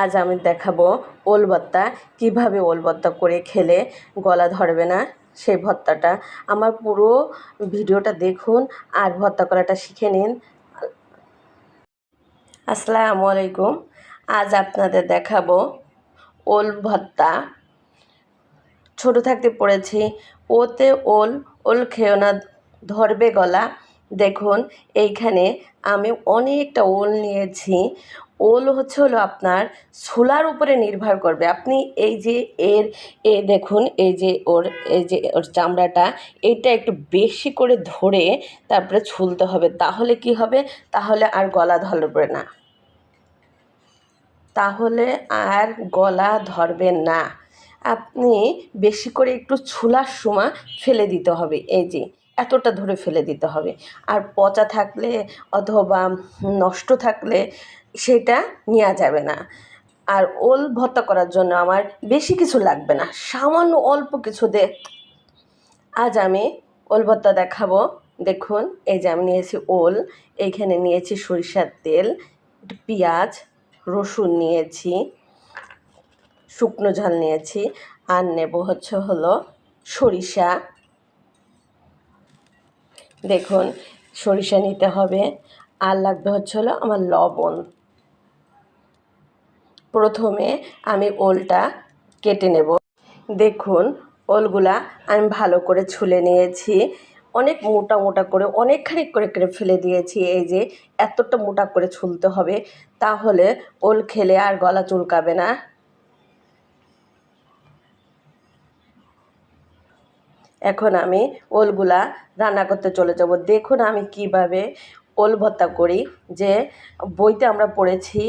আজ আমি দেখাবো ওল ভর্তা। কীভাবে ওল ভর্তা করে খেলে গলা ধরবে না? সেই ভর্তাটা। আমার পুরো ভিডিওটা দেখুন আর ভর্তা করাটা শিখে নিন। আসসালামু আলাইকুম। আজ আপনাদের দেখাবো ওল ভর্তা। ছোটো থাকতে পড়েছি। ওতে ওল ওল খেও না, ধরবে গলা। দেখুন, এইখানে আমি অনেকটা ওল নিয়েছি। ওল হচ্ছে হলো আপনার ছোলার উপরে নির্ভর করবে। আপনি এই যে এর, এ দেখুন, এই যে ওর, এই যে ওর চামড়াটা এইটা একটু বেশি করে ধরে তারপরে ছুলতে হবে। তাহলে কি হবে? তাহলে আর গলা ধরবে না। তাহলে আর গলা ধরবে না। আপনি বেশি করে একটু ছোলার সময় ফেলে দিতে হবে। এই যে এতটা ধরে ফেলে দিতে হবে। আর পচা থাকলে অথবা নষ্ট থাকলে সেটা নেওয়া যাবে না। আর ওল ভর্তা করার জন্য আমার বেশি কিছু লাগবে না। সামান্য অল্প কিছু দে। আজ আমি ওল ভর্তা দেখাবো। দেখুন, এই যে আমি নিয়েছি ওল, এইখানে নিয়েছি সরিষার তেল পেঁয়াজ, রসুন নিয়েছি, শুকনো ঝাল নিয়েছি, আর নেব হচ্ছে হলো সরিষা। দেখুন, সরিষা নিতে হবে। আর লাগবে হচ্ছে হলো আমার লবণ। প্রথমে আমি ওলটা কেটে নেব। দেখুন, ওলগুলা আমি ভালো করে ছুলে নিয়েছি। অনেক মোটা মোটা করে, অনেকখানি করে করে ফেলে দিয়েছি। এই যে, এতটা মোটা করে ছুলতে হবে, তাহলে ওল খেলে আর গলা চুলকাবে না। এখন আমি ওলগুলা রান্না করতে চলে যাব। দেখুন আমি কীভাবে ওল ভর্তা করি যে বইতে আমরা পড়েছি,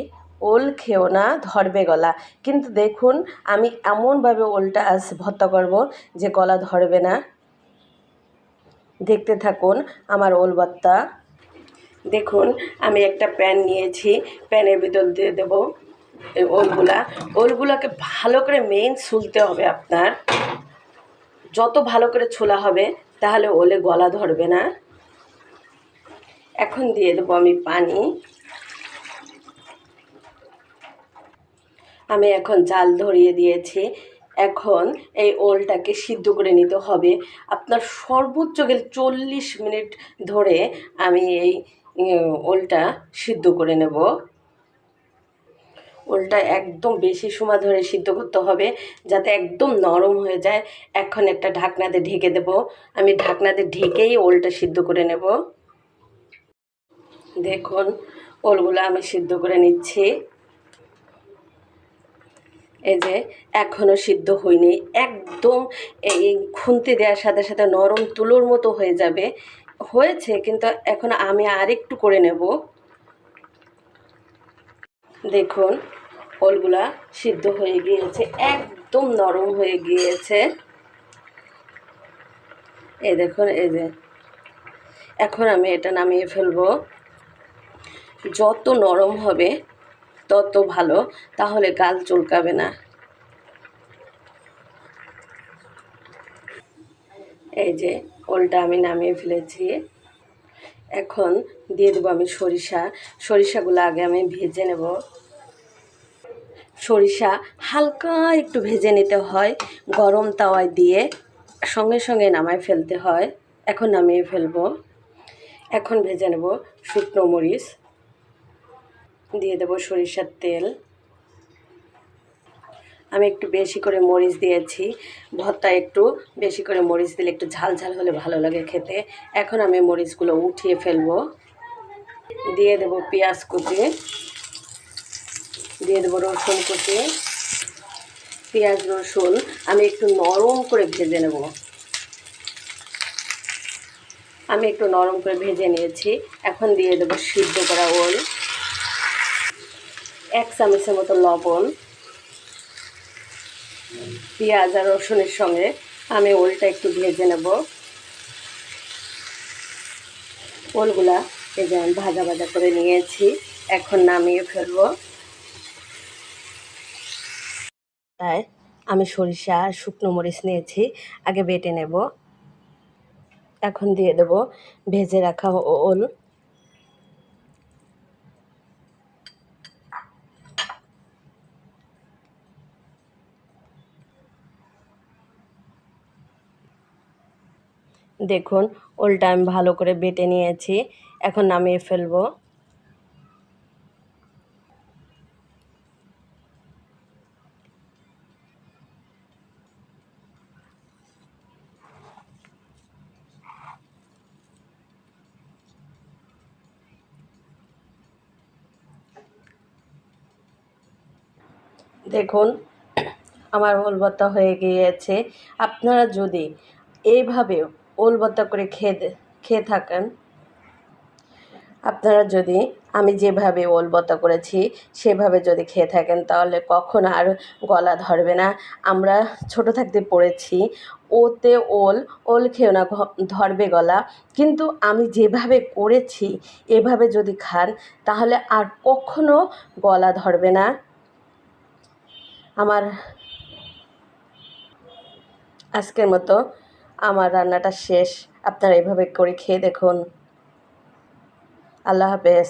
ওল খেও না, ধরবে গলা। কিন্তু দেখুন আমি এমনভাবে ওলটা আজ ভর্তা করব যে গলা ধরবে না। দেখতে থাকুন আমার ওল ভর্তা। দেখুন আমি একটা প্যান নিয়েছি, প্যানের ভিতর দিয়ে দেবো ওলগুলা। ওলগুলোকে ভালো করে মেইন ছুলতে হবে আপনার। যত ভালো করে ছোলা হবে, তাহলে ওলে গলা ধরবে না। এখন দিয়ে দেবো আমি পানি। আমি এখন জাল ধরিয়ে দিয়েছি। এখন এই ওলটাকে সিদ্ধ করে নিতে হবে। আপনার সর্বোচ্চ গেলে চল্লিশ মিনিট ধরে আমি এই ওলটা সিদ্ধ করে নেব। ওলটা একদম বেশি সময় ধরে সিদ্ধ করতে হবে, যাতে একদম নরম হয়ে যায়। এখন একটা ঢাকনাতে ঢেকে দেব। আমি ঢাকনাতে ঢেকেই ওলটা সিদ্ধ করে নেব। দেখুন, ওলগুলো আমি সিদ্ধ করে নিচ্ছি। এই যে এখনও সিদ্ধ হয়নি। একদম এই খুন্তি দেওয়ার সাথে সাথে নরম তুলোর মতো হয়ে যাবে। হয়েছে, কিন্তু এখন আমি আরেকটু করে নেব। দেখুন, ওলগুলা সিদ্ধ হয়ে গিয়েছে, একদম নরম হয়ে গিয়েছে। এই দেখুন, এই যে। এখন আমি এটা নামিয়ে ফেলব। যত নরম হবে, তত ভালো, তাহলে গাল চুলকাবে না। এই যে, ওলটা আমি নামিয়ে ফেলেছি। এখন দিয়ে দেবো আমি সরিষা। সরিষাগুলো আগে আমি ভেজে নেব। সরিষা হালকা একটু ভেজে নিতে হয়, গরম তাওয়ায় দিয়ে সঙ্গে সঙ্গে নামায় ফেলতে হয়। এখন নামিয়ে ফেলব। এখন ভেজে নেব শুকনো মরিচ। দিয়ে দেবো সরিষার তেল। আমি একটু বেশি করে মরিচ দিয়েছি। ভর্তা একটু বেশি করে মরিচ দিলে একটু ঝাল ঝাল হলে ভালো লাগে খেতে। এখন আমি মরিচগুলো উঠিয়ে ফেলব। দিয়ে দেবো পেঁয়াজ কুচি। দিয়ে দেবো রসুন কুচি। পেঁয়াজ, রসুন আমি একটু নরম করে ভেজে নেব। আমি একটু নরম করে ভেজে নিয়েছি। এখন দিয়ে দেবো সিদ্ধ করা ওল। এক চামচের মতো লবণ। পেঁয়াজ আর রসুনের সঙ্গে আমি ওলটা একটু ভেজে নেব। ওলগুলা এই যে আমি ভাজা ভাজা করে নিয়েছি, এখন নামিয়ে ফেলব। তাই আমি সরিষা আর শুকনো মরিচ নিয়েছি, আগে বেটে নেব। এখন দিয়ে দেব ভেজে রাখা ওল দেখুন, ওলটা আমি ভালো করে বেটে নিয়েছি। এখন নামিয়ে ফেলব। দেখুন, আমার ভর্তা হয়ে গিয়েছে। আপনারা যদি এইভাবে ওল করে খেয়ে খেয়ে থাকেন। আপনারা যদি, আমি যেভাবে ওল করেছি, সেভাবে যদি খেয়ে থাকেন, তাহলে কখনো আর গলা ধরবে না। আমরা ছোট থাকতে পড়েছি, ওতে ওল ওল খেও না ধরবে গলা। কিন্তু আমি যেভাবে করেছি, এভাবে যদি খান, তাহলে আর কখনো গলা ধরবে না। আমার আজকের মতো আমার রান্নাটা শেষ। আপনারা এভাবে করে খেয়ে দেখুন। আল্লাহ হাফেজ।